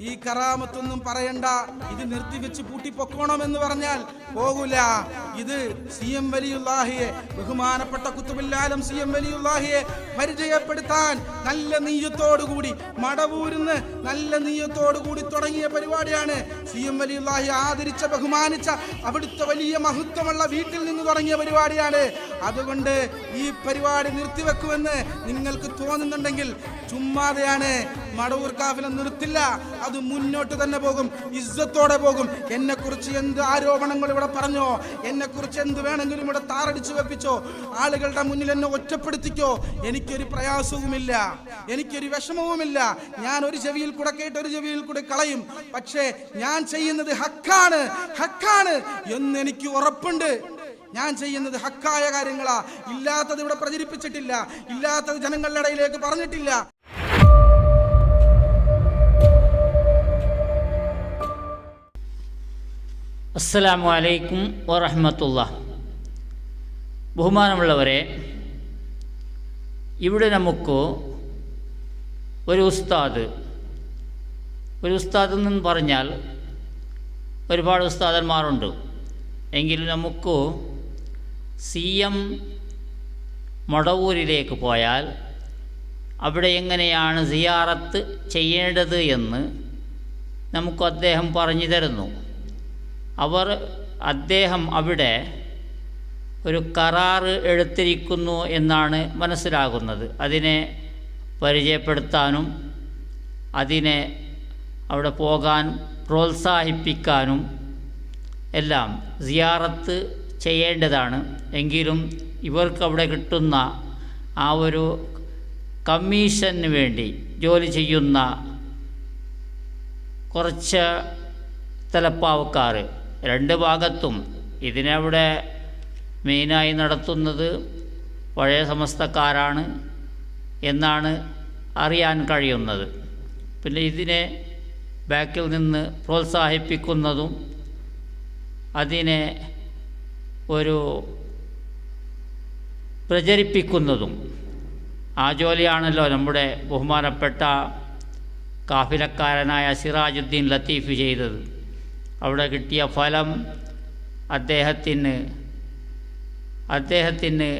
ഈ കറാമത്തൊന്നും പറയണ്ട. ഇത് നിർത്തിവെച്ച് പൂട്ടിപ്പൊക്കോണം എന്ന് പറഞ്ഞാൽ പോകൂല. ഇത് സി എം വലിയുല്ലാഹിയെ ബഹുമാനപ്പെട്ട കുത്തുബില്ലാലം സി എം വലിയുല്ലാഹിയെ പരിചയപ്പെടുത്താൻ നല്ല നെയ്യത്തോടുകൂടി മടവൂരിന്ന് നല്ല നെയ്യത്തോടുകൂടി തുടങ്ങിയ പരിപാടിയാണ് സി എം വലിയുല്ലാഹി ആദരിച്ച ബഹുമാനിച്ച അവിടുത്തെ വലിയ മഹത്വമുള്ള വീട്ടിൽ നിന്ന് തുടങ്ങിയ പരിപാടിയാണ് അതുകൊണ്ട് ഈ പരിപാടി നിർത്തിവെക്കുമെന്ന് നിങ്ങൾക്ക് തോന്നുന്നുണ്ടെങ്കിൽ ചുമ്മാതെയാണ് മടവൂർ കാഫില നിർത്തില്ല. അത് മുന്നോട്ട് തന്നെ പോകും. ഇസ്സത്തോടെ പോകും. എന്നെക്കുറിച്ച് എന്ത് ആരോപണങ്ങൾ ഇവിടെ പറഞ്ഞോ? എന്നെ കുറിച്ച് എന്ത് വേണമെങ്കിലും ഇവിടെ താറടിച്ചു വെപ്പിച്ചോ? ആളുകളുടെ മുന്നിൽ എന്നെ ഒറ്റപ്പെടുത്തിക്കോ? എനിക്കൊരു പ്രയാസവുമില്ല. എനിക്കൊരു വിഷമവുമില്ല. ഞാൻ ഒരു ചെവിയിൽ കൂടെ കേട്ട് ഒരു ചെവിയിൽ കൂടെ കളയും. പക്ഷേ ഞാൻ ചെയ്യുന്നത് ഹക്കാണ്. ഹക്കാണ് എന്നെനിക്ക് ഉറപ്പുണ്ട്. ഞാൻ ചെയ്യുന്നത് ഹക്കായ കാര്യങ്ങളാ. ഇല്ലാത്തത് ഇവിടെ പ്രചരിപ്പിച്ചിട്ടില്ല. ഇല്ലാത്തത് ജനങ്ങളുടെ ഇടയിലേക്ക് പറഞ്ഞിട്ടില്ല. അസ്സലാമു അലൈക്കും വറഹമത്തുള്ള ബഹുമാനമുള്ളവരെ ഇവിടെ നമുക്ക് ഒരു ഉസ്താദ് ഒരു ഉസ്താദ് എന്ന് പറഞ്ഞാൽ ഒരുപാട് ഉസ്താദന്മാരുണ്ട്. എങ്കിലും നമുക്ക് സി എം മൊടവൂരിലേക്ക് പോയാൽ അവിടെ എങ്ങനെയാണ് സിയാറത്ത് ചെയ്യേണ്ടത് എന്ന് നമുക്ക് അദ്ദേഹം പറഞ്ഞു തരുന്നു. അവർ അദ്ദേഹം അവിടെ ഒരു കരാറ് എടുത്തിരിക്കുന്നു എന്നാണ് മനസ്സിലാകുന്നത്. അതിനെ പരിചയപ്പെടുത്താനും അതിനെ അവിടെ പോകാൻ പ്രോത്സാഹിപ്പിക്കാനും എല്ലാം സിയാറത്ത് ചെയ്യേണ്ടതാണ്. എങ്കിലും ഇവർക്ക് അവിടെ കിട്ടുന്ന ആ ഒരു കമ്മീഷന് വേണ്ടി ജോലി ചെയ്യുന്ന കുറച്ച് തലപ്പാവക്കാർ രണ്ട് ഭാഗത്തും ഇതിനവിടെ മെയിനായി നടത്തുന്നത് പഴയ സമസ്തക്കാരാണ് എന്നാണ് അറിയാൻ കഴിയുന്നത്. പിന്നെ ഇതിനെ ബാക്കിൽ നിന്ന് പ്രോത്സാഹിപ്പിക്കുന്നതും അതിനെ ഒരു പ്രചരിപ്പിക്കുന്നതും ആ ജോലിയാണല്ലോ നമ്മുടെ ബഹുമാനപ്പെട്ട കാഫിലക്കാരനായ സിറാജുദ്ദീൻ ലത്തീഫ് ചെയ്തത്. അവിടെ കിട്ടിയ ഫലം അദ്ദേഹത്തിന് അദ്ദേഹത്തിന്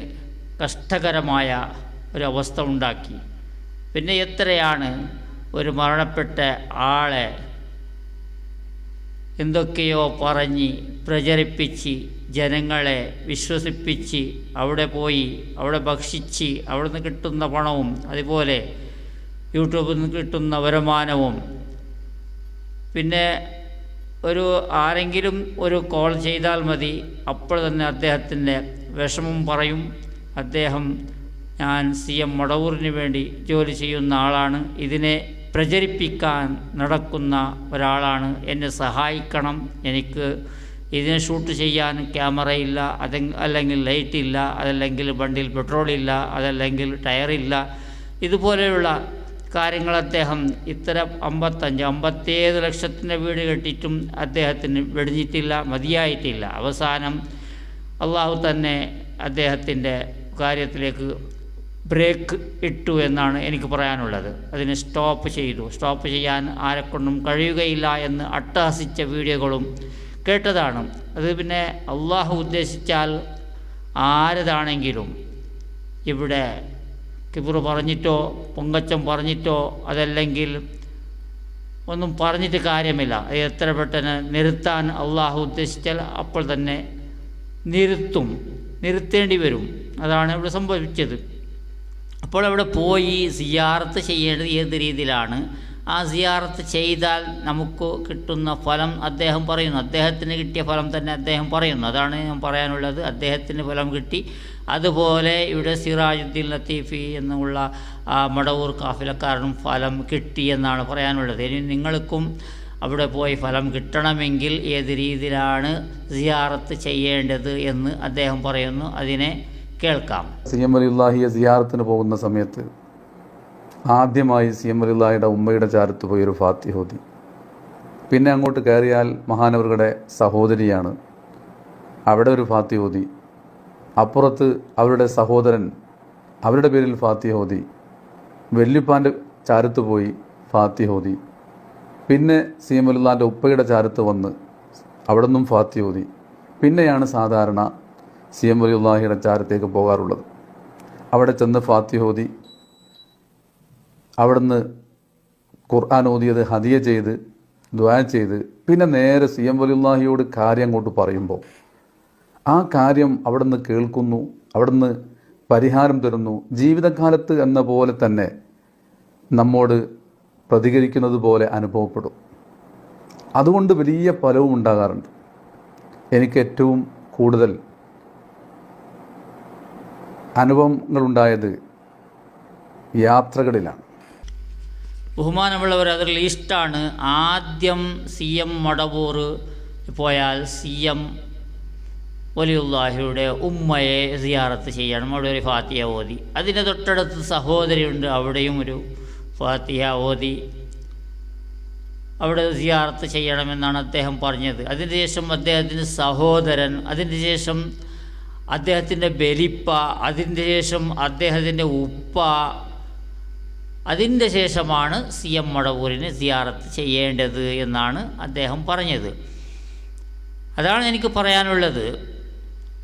കഷ്ടകരമായ ഒരവസ്ഥ ഉണ്ടാക്കി. പിന്നെ എത്രയാണ് ഒരു മരണപ്പെട്ട ആളെ എന്തൊക്കെയോ പറഞ്ഞ് പ്രചരിപ്പിച്ച് ജനങ്ങളെ വിശ്വസിപ്പിച്ച് അവിടെ പോയി അവിടെ ഭക്ഷിച്ച് അവിടെ നിന്ന് കിട്ടുന്ന പണവും അതുപോലെ യൂട്യൂബിൽ നിന്ന് കിട്ടുന്ന വരുമാനവും. പിന്നെ ഒരു ആരെങ്കിലും ഒരു കോൾ ചെയ്താൽ മതി അപ്പോൾ തന്നെ അദ്ദേഹത്തിന്റെ വിഷമം പറയും. അദ്ദേഹം ഞാൻ സി എം മടവൂറിന് വേണ്ടി ജോലി ചെയ്യുന്ന ആളാണ്. ഇതിനെ പ്രചരിപ്പിക്കാൻ നടക്കുന്ന ഒരാളാണ്. എന്നെ സഹായിക്കണം. എനിക്ക് ഇതിനെ ഷൂട്ട് ചെയ്യാൻ ക്യാമറയില്ല അതെ അല്ലെങ്കിൽ ലൈറ്റ് ഇല്ല അതല്ലെങ്കിൽ വണ്ടിയിൽ പെട്രോൾ ഇല്ല അതല്ലെങ്കിൽ ടയറില്ല ഇതുപോലെയുള്ള കാര്യങ്ങൾ അദ്ദേഹം ഇത്തരം അമ്പത്തഞ്ച് അമ്പത്തേഴ് ലക്ഷത്തിന്റെ വീട് കെട്ടിയിട്ടും അദ്ദേഹത്തിന് വെടിഞ്ഞിട്ടില്ല മതിയായിട്ടില്ല. അവസാനം അള്ളാഹു തന്നെ അദ്ദേഹത്തിന്റെ കാര്യത്തിലേക്ക് ബ്രേക്ക് ഇട്ടു എന്നാണ് എനിക്ക് പറയാനുള്ളത്. അതിനെ സ്റ്റോപ്പ് ചെയ്തു. സ്റ്റോപ്പ് ചെയ്യാൻ ആരെക്കൊണ്ടും കഴിയുകയില്ല എന്ന് അട്ടഹസിച്ച വീഡിയോകളും കേട്ടതാണ്. അത് പിന്നെ അള്ളാഹു ഉദ്ദേശിച്ചാൽ ആരതാണെങ്കിലും ഇവിടെ കിബിർ പറഞ്ഞിട്ടോ പൊങ്കച്ചം പറഞ്ഞിട്ടോ അതല്ലെങ്കിൽ ഒന്നും പറഞ്ഞിട്ട് കാര്യമില്ല. എത്ര പെട്ടെന്ന് നിർത്താൻ അള്ളാഹു ഉദ്ദേശിച്ചാൽ അപ്പോൾ തന്നെ നിർത്തും നിർത്തേണ്ടി വരും. അതാണ് ഇവിടെ സംഭവിച്ചത്. അപ്പോൾ അവിടെ പോയി സിയാർത്ത് ചെയ്യേണ്ടത് ഏത് രീതിയിലാണ്? ആ സിയാറത്ത് ചെയ്താൽ നമുക്ക് കിട്ടുന്ന ഫലം അദ്ദേഹം പറയുന്നു. അദ്ദേഹത്തിന് കിട്ടിയ ഫലം തന്നെ അദ്ദേഹം പറയുന്നു. അതാണ് ഞാൻ പറയാനുള്ളത്. അദ്ദേഹത്തിന് ഫലം കിട്ടി. അതുപോലെ ഇവിടെ സിറാജുദ്ദീൻ ലത്തീഫി എന്നുള്ള മടവൂർ കാഫിലക്കാരനും ഫലം കിട്ടി എന്നാണ് പറയാനുള്ളത്. ഇനി നിങ്ങൾക്കും അവിടെ പോയി ഫലം കിട്ടണമെങ്കിൽ ഏത് രീതിയിലാണ് സിയാറത്ത് ചെയ്യേണ്ടത് എന്ന് അദ്ദേഹം പറയുന്നു. അതിനെ കേൾക്കാം. സി എം അലിള്ളാഹിയെ സിയാറത്തിന് പോകുന്ന സമയത്ത് ആദ്യമായി സി എം അലിള്ളായുടെ ഉമ്മയുടെ ചാരത്ത് പോയൊരു ഒരു ഫാത്തി ഹോദി പിന്നെ അങ്ങോട്ട് കയറിയാൽ മഹാനവരുടെ സഹോദരിയാണ്. അവിടെ ഒരു ഫാത്തി ഹോദി അപ്പുറത്ത് അവരുടെ സഹോദരൻ അവരുടെ പേരിൽ ഫാത്തി വെല്ലുപ്പാന്റെ ചാരത്ത് പോയി ഫാത്തി ഹോദി പിന്നെ സി എം അലിള്ളാന്റെ ഉപ്പയുടെ ചാരത്ത് വന്ന് അവിടെ നിന്നും ഫാത്തി ഓതി പിന്നെയാണ് സാധാരണ സി എം അലിള്ളാഹിയുടെ ചാരത്തേക്ക് പോകാറുള്ളത്. അവിടെ ചെന്ന് ഫാത്തി ഓതി അവിടുന്ന് ഖുർആൻ ഓതിയത് ഹദിയ ചെയ്ത് ദ്വാ ചെയ്ത് പിന്നെ നേരെ സി എം വലിയുള്ളാഹിയോട് കാര്യം അങ്ങോട്ട് പറയുമ്പോൾ ആ കാര്യം അവിടുന്ന് കേൾക്കുന്നു അവിടുന്ന് പരിഹാരം തരുന്നു. ജീവിതകാലത്ത് എന്ന പോലെ തന്നെ നമ്മോട് പ്രതികരിക്കുന്നത് പോലെ അനുഭവപ്പെടും. അതുകൊണ്ട് വലിയ ഫലവും ഉണ്ടാകാറുണ്ട്. എനിക്ക് ഏറ്റവും കൂടുതൽ അനുഭവങ്ങളുണ്ടായത് യാത്രകളിലാണ്. ബഹുമാനമുള്ളവർ അതിൽ ഇഷ്ടമാണ് ആദ്യം സി എം മടവൂർ പോയാൽ സി എം വലിയുല്ലാഹിയുടെ ഉമ്മയെ സിയാറത്ത് ചെയ്യണം. അവിടെ ഒരു ഫാത്തിയ ഓതി അതിന്റെ തൊട്ടടുത്ത് സഹോദരിയുണ്ട്. അവിടെയും ഒരു ഫാത്തിയ ഓതി അവിടെ സിയാറത്ത് ചെയ്യണമെന്നാണ് അദ്ദേഹം പറഞ്ഞത്. അതിന് ശേഷം അദ്ദേഹത്തിന്റെ സഹോദരൻ അതിന് ശേഷം അദ്ദേഹത്തിന്റെ ബലിപ്പ അതിന് ശേഷം അദ്ദേഹത്തിന്റെ ഉപ്പ അതിന്റെ ശേഷമാണ് സി എം മടവൂരിന് സിയാറത്ത് ചെയ്യേണ്ടത് എന്നാണ് അദ്ദേഹം പറഞ്ഞത്. അതാണ് എനിക്ക് പറയാനുള്ളത്.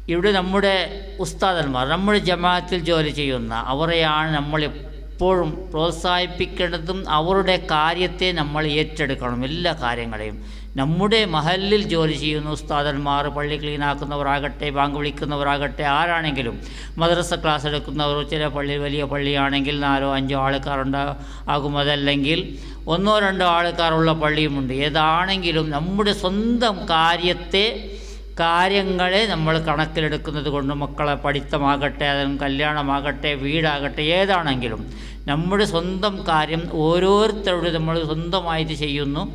ഇവിടെ നമ്മുടെ ഉസ്താദന്മാർ നമ്മുടെ ജമാഅത്തിൽ ജോലി ചെയ്യുന്ന അവരെയാണ് നമ്മൾ എപ്പോഴും പ്രോത്സാഹിപ്പിക്കേണ്ടതും അവരുടെ കാര്യത്തെ നമ്മൾ ഏറ്റെടുക്കണം എല്ലാ കാര്യങ്ങളെയും. നമ്മുടെ മഹലിൽ ജോലി ചെയ്യുന്ന ഉസ്താദന്മാർ പള്ളി ക്ലീനാക്കുന്നവരാകട്ടെ ബാങ്ക് വിളിക്കുന്നവരാകട്ടെ ആരാണെങ്കിലും മദ്രസ ക്ലാസ് എടുക്കുന്നവർ ചില പള്ളി വലിയ പള്ളിയാണെങ്കിൽ നാലോ അഞ്ചോ ആൾക്കാരുണ്ട് ആകും. അതല്ലെങ്കിൽ ഒന്നോ രണ്ടോ ആൾക്കാരുള്ള പള്ളിയുമുണ്ട്. ഏതാണെങ്കിലും നമ്മുടെ സ്വന്തം കാര്യത്തെ കാര്യങ്ങളെ നമ്മൾ കണക്കിലെടുക്കുന്നത് കൊണ്ട് മക്കളെ പഠിത്തമാകട്ടെ അതും കല്യാണമാകട്ടെ വീടാകട്ടെ ഏതാണെങ്കിലും നമ്മുടെ സ്വന്തം കാര്യം ഓരോരുത്തരുടെ നമ്മൾ സ്വന്തമായിട്ട് ചെയ്യുന്നു.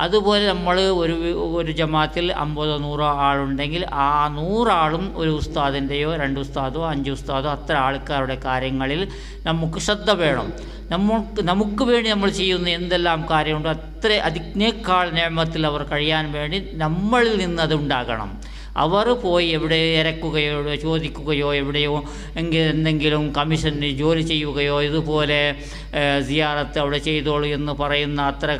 അതുപോലെ നമ്മൾ ഒരു ഒരു ജമാത്തിൽ അമ്പതോ നൂറോ ആളുണ്ടെങ്കിൽ ആ നൂറാളും ഒരു ഉസ്താദിന്റെയോ രണ്ട് ഉസ്താദോ അഞ്ച് ഉസ്താദോ അത്ര ആൾക്കാരുടെ കാര്യങ്ങളിൽ നമുക്ക് ശ്രദ്ധ വേണം. നമുക്ക് നമുക്ക് വേണ്ടി നമ്മൾ ചെയ്യുന്ന എന്തെല്ലാം കാര്യമുണ്ടോ അത്ര അതിനേക്കാൾ നിയമത്തിൽ അവർ കഴിയാൻ വേണ്ടി നമ്മളിൽ നിന്ന് അതുണ്ടാകണം അവർ പോയി എവിടെ ഇറക്കുകയോ ചോദിക്കുകയോ എവിടെയോ എങ്കിൽ എന്തെങ്കിലും കമ്മീഷന് ജോലി ചെയ്യുകയോ ഇതുപോലെ സിയാറത്ത് അവിടെ ചെയ്തോളൂ എന്ന് പറയുന്ന അത്ര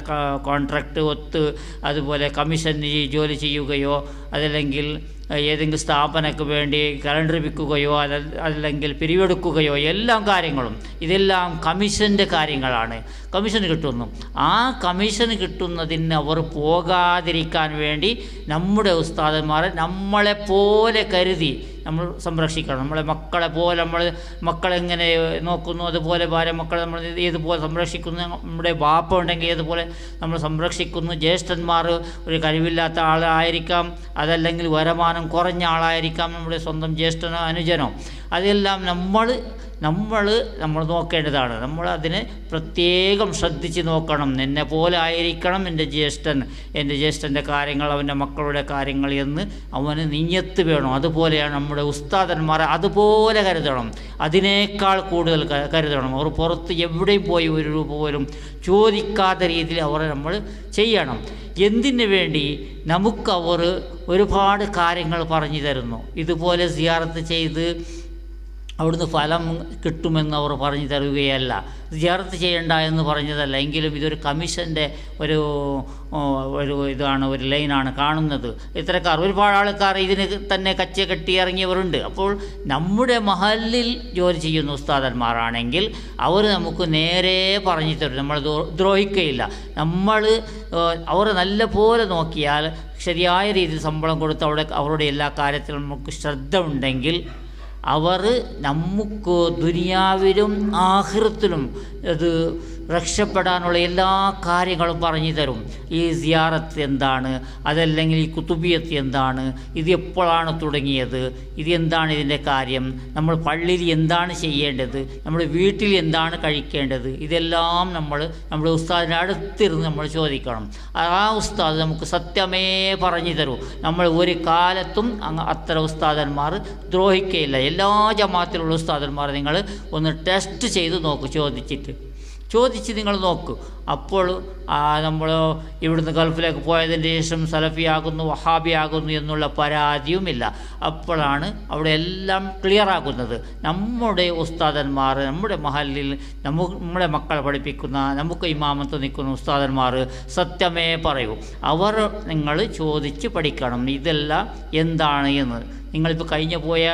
കോൺട്രാക്റ്റ് ഒത്ത് അതുപോലെ കമ്മീഷന് ജോലി ചെയ്യുകയോ അതല്ലെങ്കിൽ ഏതെങ്കിലും സ്ഥാപനക്ക് വേണ്ടി കലണ്ടർ വിൽക്കുകയോ അല്ല അല്ലെങ്കിൽ പിരിവെടുക്കുകയോ എല്ലാം കാര്യങ്ങളും ഇതെല്ലാം കമ്മീഷന്റെ കാര്യങ്ങളാണ്. കമ്മീഷൻ കിട്ടുന്നു. ആ കമ്മീഷൻ കിട്ടുന്നതിന് അവർ പോകാതിരിക്കാൻ വേണ്ടി നമ്മുടെ ഉസ്താദന്മാരെ നമ്മളെപ്പോലെ കരുതി നമ്മൾ സംരക്ഷിക്കണം. നമ്മളെ മക്കളെ പോലെ നമ്മൾ മക്കളെങ്ങനെ നോക്കുന്നു അതുപോലെ ഭാര്യ മക്കളെ നമ്മൾ ഏതുപോലെ സംരക്ഷിക്കുന്നു. നമ്മുടെ ബാപ്പ ഉണ്ടെങ്കിൽ ഏതുപോലെ നമ്മൾ സംരക്ഷിക്കുന്നു. ജ്യേഷ്ഠന്മാർ ഒരു കഴിവില്ലാത്ത ആളായിരിക്കാം അതല്ലെങ്കിൽ വരുമാനം കുറഞ്ഞ ആളായിരിക്കാം നമ്മുടെ സ്വന്തം ജ്യേഷ്ഠനോ അനുജനോ. അതെല്ലാം നമ്മൾ നമ്മൾ നമ്മൾ നോക്കേണ്ടതാണ്. നമ്മൾ അതിനെ പ്രത്യേകം ശ്രദ്ധിച്ച് നോക്കണം. എന്നെ പോലെ ആയിരിക്കണം എന്റെ ജ്യേഷ്ഠൻ. എന്റെ ജ്യേഷ്ഠന്റെ കാര്യങ്ങൾ അവന്റെ മക്കളുടെ കാര്യങ്ങൾ എന്ന് അവന് നീഞ്ഞത്ത് വേണം. അതുപോലെയാണ് നമ്മുടെ ഉസ്താദന്മാരെ അതുപോലെ കരുതണം. അതിനേക്കാൾ കൂടുതൽ കരുതണം. അവർ പുറത്ത് എവിടെയും പോയി ഒരു രൂപ പോലും ചോദിക്കാത്ത രീതിയിൽ അവരെ നമ്മൾ ചെയ്യണം. എന്തിനു വേണ്ടി? നമുക്കവർ ഒരുപാട് കാര്യങ്ങൾ പറഞ്ഞു തരുന്നു. ഇതുപോലെ സിയാറത്ത് ചെയ്ത് അവിടുന്ന് ഫലം കിട്ടുമെന്ന് അവർ പറഞ്ഞു തരുകയല്ല. സിയാറത്ത് ചെയ്യണ്ട എന്ന് പറഞ്ഞതല്ല. എങ്കിലും ഇതൊരു കമ്മീഷന്റെ ഒരു ഒരു ഇതാണ് ഒരു ലൈനാണ് കാണുന്നത്. ഇത്തരക്കാർ ഒരുപാട് ആൾക്കാർ ഇതിന് തന്നെ കച്ച കെട്ടി ഇറങ്ങിയവരുണ്ട്. അപ്പോൾ നമ്മുടെ മഹലിൽ ജോലി ചെയ്യുന്ന ഉസ്താദന്മാരാണെങ്കിൽ അവർ നമുക്ക് നേരെ പറഞ്ഞു തരും. നമ്മൾ ദ്രോഹിക്കയില്ല. നമ്മൾ അവർ നല്ല പോലെ നോക്കിയാൽ ശരിയായ രീതിയിൽ ശമ്പളം കൊടുത്ത് അവിടെ അവരുടെ എല്ലാ കാര്യത്തിലും നമുക്ക് ശ്രദ്ധ ഉണ്ടെങ്കിൽ അവർ നമുക്ക് ദുനിയാവിലും ആഹൃത്തിലും അത് രക്ഷപ്പെടാനുള്ള എല്ലാ കാര്യങ്ങളും പറഞ്ഞു തരും. ഈ സിയാറത്ത് എന്താണ്? അതല്ലെങ്കിൽ ഈ കുത്തുബിയത്ത് എന്താണ്? ഇത് എപ്പോഴാണ് തുടങ്ങിയത്? ഇത് എന്താണ് ഇതിന്റെ കാര്യം? നമ്മൾ പള്ളിയിൽ എന്താണ് ചെയ്യേണ്ടത്? നമ്മുടെ വീട്ടിൽ എന്താണ് കഴിക്കേണ്ടത്? ഇതെല്ലാം നമ്മൾ നമ്മുടെ ഉസ്താദിന്റെ അടുത്തിരുന്ന് നമ്മൾ ചോദിക്കണം. ആ ഉസ്താദ് നമുക്ക് സത്യമേ പറഞ്ഞു തരൂ. നമ്മൾ ഒരു കാലത്തും അത്ര ഉസ്താദന്മാർ ദ്രോഹിക്കുകയില്ല എല്ലാ ജമാത്തിലുള്ള ഉസ്താദന്മാർ നിങ്ങൾ ഒന്ന് ടെസ്റ്റ് ചെയ്ത് നോക്ക് ചോദിച്ചിട്ട്. ചോദിച്ച് നിങ്ങൾ നോക്ക്. അപ്പോൾ നമ്മൾ ഇവിടുന്ന് ഗൾഫിലേക്ക് പോയതിന് ശേഷം സലഫിയാകുന്നു വഹാബിയാകുന്നു എന്നുള്ള പരാതിയുമില്ല. അപ്പോഴാണ് അവിടെ എല്ലാം ക്ലിയറാകുന്നത് നമ്മുടെ ഉസ്താദന്മാർ നമ്മുടെ മഹലിൽ നമ്മ നമ്മുടെ മക്കളെ പഠിപ്പിക്കുന്ന നമുക്ക് ഇമാമത്ത് നിൽക്കുന്ന ഉസ്താദന്മാർ സത്യമേ പറയൂ. അവർ നിങ്ങൾ ചോദിച്ച് പഠിക്കണം. ഇതെല്ലാം എന്താണ് എന്ന്. നിങ്ങളിപ്പോൾ കഴിഞ്ഞ പോയ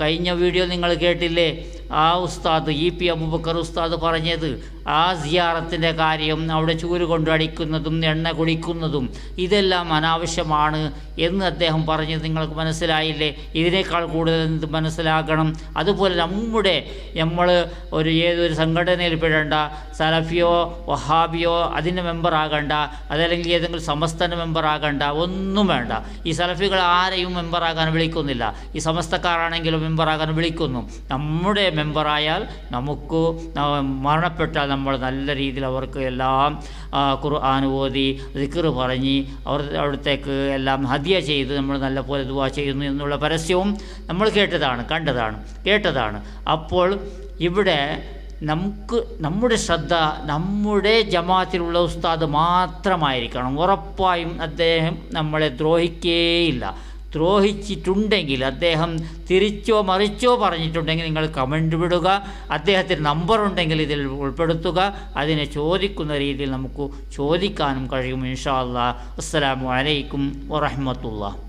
കഴിഞ്ഞ വീഡിയോ നിങ്ങൾ കേട്ടില്ലേ? ആ ഉസ്താദ് ഇ പി അബൂബക്കർ ഉസ്താദ് പറഞ്ഞത് ആ സിയാറത്തിന്റെ കാര്യം അവിടെ ചൂര് കൊണ്ടടിക്കുന്നതും എണ്ണ കുടിക്കുന്നതും ഇതെല്ലാം അനാവശ്യമാണ് എന്ന് അദ്ദേഹം പറഞ്ഞത് നിങ്ങൾക്ക് മനസ്സിലായില്ലേ? ഇതിനേക്കാൾ കൂടുതൽ എന്ത് മനസ്സിലാക്കണം അതുപോലെ നമ്മുടെ നമ്മൾ ഒരു ഏതൊരു സംഘടനയിൽ പെടേണ്ട സലഫിയോ വഹാബിയോ അതിന്റെ മെമ്പറാകണ്ട അതല്ലെങ്കിൽ ഏതെങ്കിലും സമസ്തന്റെ മെമ്പറാകണ്ട ഒന്നും വേണ്ട. ഈ സലഫികൾ ആരെയും മെമ്പറാകാൻ വിളിക്കുന്നില്ല. ഈ സമസ്തക്കാരാണെങ്കിലും മെമ്പറാകാൻ വിളിക്കുന്നു. നമ്മുടെ മെമ്പറായാൽ നമുക്ക് മരണപ്പെട്ടാൽ നമ്മൾ നല്ല രീതിയിൽ അവർക്ക് എല്ലാം ഖുർആൻ ഓതി ദിക്ർ പറഞ്ഞ് അവർ അവിടത്തേക്ക് എല്ലാം ഹദിയ ചെയ്ത് നമ്മൾ നല്ല പോലെ ദുവാ ചെയ്യുന്നു എന്നുള്ള പരസ്യവും നമ്മൾ കേട്ടതാണ് കണ്ടതാണ് കേട്ടതാണ്. അപ്പോൾ ഇവിടെ നമുക്ക് നമ്മുടെ ശ്രദ്ധ നമ്മുടെ ജമാത്തിലുള്ള ഉസ്താദ് മാത്രമായിരിക്കണം. ഉറപ്പായും അദ്ദേഹം നമ്മളെ ദ്രോഹിക്കേയില്ല. ദ്രോഹിച്ചിട്ടുണ്ടെങ്കിൽ അദ്ദേഹം തിരിച്ചോ മറിച്ചോ പറഞ്ഞിട്ടുണ്ടെങ്കിൽ നിങ്ങൾ കമന്റ് വിടുക. അദ്ദേഹത്തിന് നമ്പർ ഉണ്ടെങ്കിൽ ഇതിൽ ഉൾപ്പെടുത്തുക. അതിനെ ചോദിക്കുന്ന രീതിയിൽ നമുക്ക് ചോദിക്കാനും കഴിയും ഇൻഷാ അല്ലാ അസ്സലാമു അലൈക്കും വറഹ്മത്തുള്ളാഹി.